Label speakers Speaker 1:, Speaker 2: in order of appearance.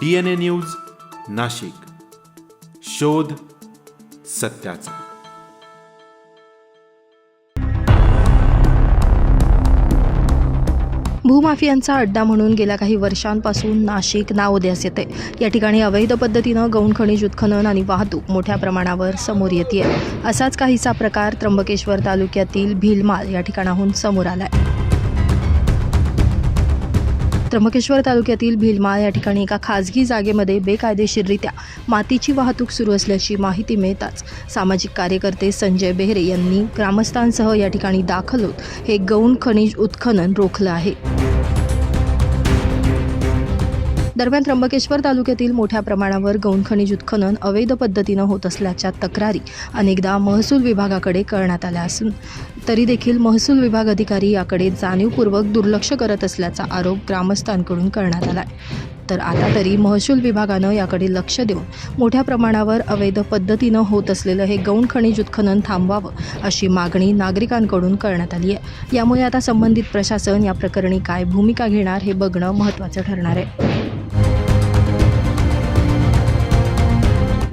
Speaker 1: D N A news Nashik. शोध सत्याचा.
Speaker 2: भूमाफियांचा अड्डा म्हणून गेल्या काही वर्षांपासून नाशिक नावोदयास येते. या ठिकाणी अवैध पद्धतीनं गौण खनिज उत्खनन आणि वाहतूक मोठ्या प्रमाणावर समोर येते असाच काहीसा प्रकार त्र्यंबकेश्वर तालुक्यातील भिलमाल या ठिकाणाहून समोर आलाय. त्र्यंबकेश्वर तालुक्यातील भिलमाळ या ठिकाणी एका खाजगी जागेमध्ये बेकायदेशीररित्या मातीची वाहतूक सुरू असल्याची माहिती मिळताच सामाजिक कार्यकर्ते संजय बेहरे यांनी ग्रामस्थांसह या ठिकाणी दाखल होत हे गौण खनिज उत्खनन रोखलं आहे. दरम्यान त्र्यंबकेश्वर तालुक्यातील मोठ्या प्रमाणावर गौण खनिज उत्खनन अवैध पद्धतीनं होत असल्याच्या तक्रारी अनेकदा महसूल विभागाकडे करण्यात आल्या असून तरी देखील महसूल विभाग अधिकारी याकडे जाणीवपूर्वक दुर्लक्ष करत असल्याचा आरोप ग्रामस्थांकडून करण्यात आला तर आता तरी महसूल विभागानं याकडे लक्ष देऊन मोठ्या प्रमाणावर अवैध पद्धतीनं होत असलेलं हे गौण खनिज उत्खनन थांबवावं अशी मागणी नागरिकांकडून करण्यात आली आहे. यामुळे आता संबंधित प्रशासन या प्रकरणी काय भूमिका घेणार हे बघणं महत्त्वाचं ठरणार आहे.